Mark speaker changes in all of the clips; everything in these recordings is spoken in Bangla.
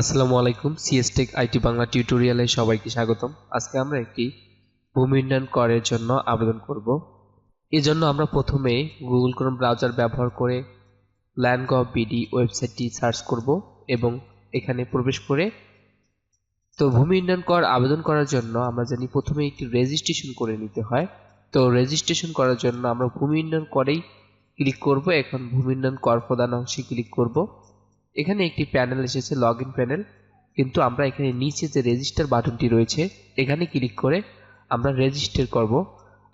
Speaker 1: আসসালামু আলাইকুম সিএসটেক আইটি বাংলা টিউটোরিয়ালে সবাইকে স্বাগতম। আজকে আমরা একটি ভূমি উন্নয়ন করের জন্য আবেদন করব। এজন্য আমরা প্রথমে গুগল ক্রোম ব্রাউজার ব্যবহার করে ল্যান্ড গভ বিডি ওয়েবসাইটটি সার্চ করব এবং এখানে প্রবেশ করে তো ভূমি উন্নয়ন কর আবেদন করার জন্য আমরা জানি প্রথমে একটি রেজিস্ট্রেশন করে নিতে হয়। তো রেজিস্ট্রেশন করার জন্য আমরা ভূমি উন্নয়ন করেই ক্লিক করব। এখন ভূমি উন্নয়ন কর প্রদান অংশে ক্লিক করব। এখানে একটি প্যানেল এসেছে লগ ইন প্যানেল কিন্তু আমরা এখানে নিচে যে রেজিস্টার বাটনটি রয়েছে, এখানে ক্লিক করে আমরা রেজিস্টার করব।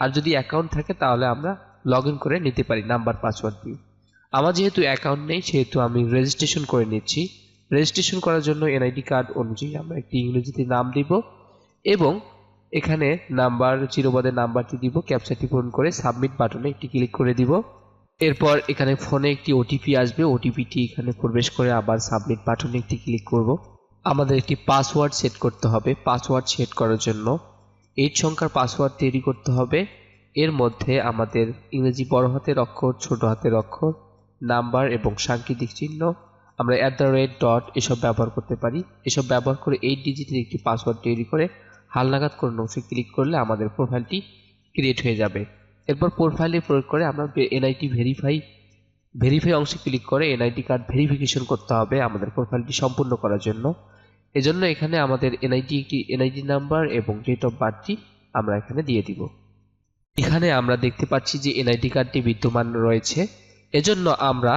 Speaker 1: আর যদি অ্যাকাউন্ট থাকে তাহলে আমরা লগ ইন করে নিতে পারি নাম্বার পাসওয়ার্ড দিয়ে। আমার যেহেতু অ্যাকাউন্ট নেই, সেহেতু আমি রেজিস্ট্রেশন করে নিচ্ছি। রেজিস্ট্রেশন করার জন্য এনআইডি কার্ড অনুযায়ী আমরা একটি ইংরেজিতে নাম দিব এবং এখানে নাম্বার চিরবাদের নাম্বারটি দিব। ক্যাপচারটি পূরণ করে সাবমিট বাটনে একটি ক্লিক করে দিব। এরপর এখানে ফোনে একটি ওটিপি আসবে। ওটিপিটি এখানে প্রবেশ করে আবার সাবমিট বাটনে একটি ক্লিক করব। আমাদের একটি পাসওয়ার্ড সেট করতে হবে। পাসওয়ার্ড সেট করার জন্য এইট সংখ্যার পাসওয়ার্ড তৈরি করতে হবে। এর মধ্যে আমাদের ইংরেজি বড় হাতের অক্ষর, ছোট হাতের অক্ষর, নাম্বার এবং সাংকেতিক চিহ্ন আমরা অ্যাট দ্য রেট ডট এসব ব্যবহার করতে পারি। এসব ব্যবহার করে এইট ডিজিটের একটি পাসওয়ার্ড তৈরি করে হালনাগাদ করে অংশে ক্লিক করলে আমাদের প্রোফাইলটি ক্রিয়েট হয়ে যাবে। এরপর প্রোফাইলে প্রয়োগ করে আমরা এনআইটি ভেরিফাই ভেরিফাই অংশে ক্লিক করে এনআইটি কার্ড ভেরিফিকেশন করতে হবে আমাদের প্রোফাইলটি সম্পূর্ণ করার জন্য। এজন্য এখানে আমাদের এনআইটি একটি এনআইডি নাম্বার এবং ডেট অফ বার্থটি আমরা এখানে দিয়ে দিব। এখানে আমরা দেখতে পাচ্ছি যে এনআইডি কার্ডটি বিদ্যমান রয়েছে। এজন্য আমরা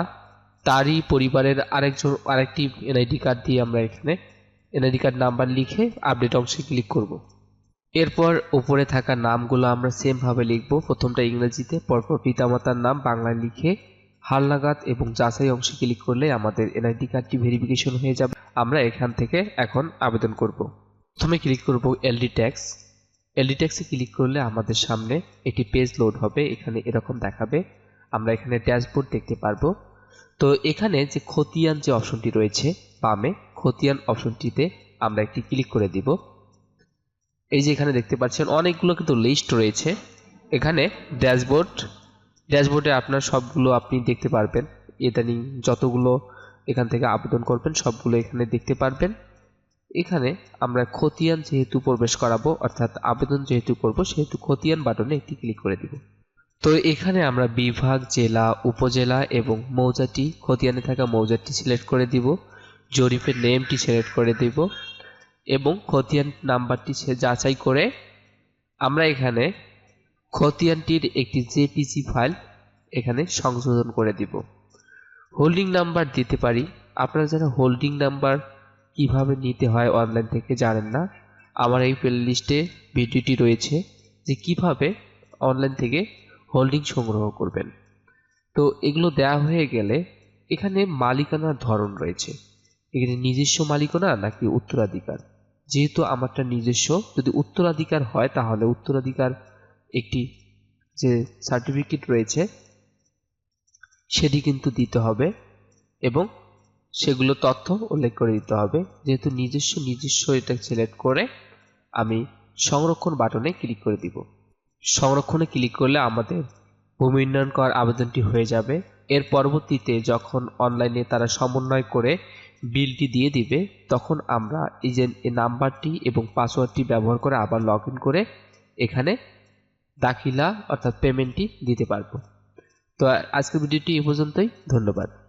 Speaker 1: তারই পরিবারের আরেকজন, আরেকটি এনআইডি কার্ড দিয়ে আমরা এখানে এনআইডি কার্ড নাম্বার লিখে আপডেট অংশে ক্লিক করব। এরপর উপরে থাকা নামগুলো আমরা সেমভাবে লিখব। প্রথমটা ইংরেজিতে, পরপর পিতামাতার নাম বাংলায় লিখে হালনাগাদ এবং যাচাই অংশে ক্লিক করলে আমাদের এনআইডি কার্ডটি ভেরিফিকেশন হয়ে যাবে। আমরা এখান থেকে এখন আবেদন করব। প্রথমে ক্লিক করব এলডি ট্যাক্স। এলডি ট্যাক্সে ক্লিক করলে আমাদের সামনে একটি পেজ লোড হবে, এখানে এরকম দেখাবে। আমরা এখানে ড্যাশবোর্ড দেখতে পারব। তো এখানে যে খতিয়ান যে অপশনটি রয়েছে, বামে খতিয়ান অপশনটিতে আমরা একটি ক্লিক করে দিব। এই যে এখানে দেখতে পাচ্ছেন, অনেকগুলো কিন্তু লিস্ট রয়েছে। এখানে ড্যাশবোর্ড ড্যাশবোর্ডে আপনার সবগুলো আপনি দেখতে পারবেন। ইদানিং যতগুলো এখান থেকে আবেদন করবেন, সবগুলো এখানে দেখতে পারবেন। এখানে আমরা খতিয়ান যেহেতু প্রবেশ করাবো, অর্থাৎ আবেদন যেহেতু করব, সেহেতু খতিয়ান বাটনে একটি ক্লিক করে দিব। তো এখানে আমরা বিভাগ, জেলা, উপজেলা এবং মৌজাটি, খতিয়ানে থাকা মৌজাটি সিলেক্ট করে দিব। জরিপের নেমটি সিলেক্ট করে দিব। এবং খতিয়ান নাম্বারটি সে যাচাই করে। আমরা এখানে খতিয়ানটির একটি জেপিজি ফাইল এখানে সংশোধন করে দিব। হোল্ডিং নাম্বার দিতে পারি। আপনারা যারা হোল্ডিং নাম্বার কীভাবে নিতে হয় অনলাইন থেকে জানেন না, আমার এই প্লে লিস্টে ভিডিওটি রয়েছে যে কীভাবে অনলাইন থেকে হোল্ডিং সংগ্রহ করবেন। তো এগুলো দেওয়া হয়ে গেলে এখানে মালিকানার ধরন রয়েছে। এখানে নিজস্ব মালিকানা নাকি উত্তরাধিকার? যেহেতু আমারটা নিজস্ব, যদি উত্তরাধিকার হয় তাহলে উত্তরাধিকার একটি যে সার্টিফিকেট রয়েছে, সেটি কিন্তু দিতে হবে এবং সেগুলো তথ্য উল্লেখ করে দিতে হবে। যেহেতু নিজস্ব নিজস্ব এটা সিলেক্ট করে আমি সংরক্ষণ বাটনে ক্লিক করে দিব। সংরক্ষণে ক্লিক করলে আমাদের ভূমি উন্নয়ন কর আবেদনটি হয়ে যাবে। এর পরবর্তীতে যখন অনলাইনে তারা সমন্বয় করে বিলটি দিয়ে দিবে, তখন আমরা এই যে এই নাম্বারটি এবং পাসওয়ার্ডটি ব্যবহার করে আবার লগ করে এখানে দাখিলা অর্থাৎ পেমেন্টটি দিতে পারব। তো আজকের ভিডিওটি এ পর্যন্তই, ধন্যবাদ।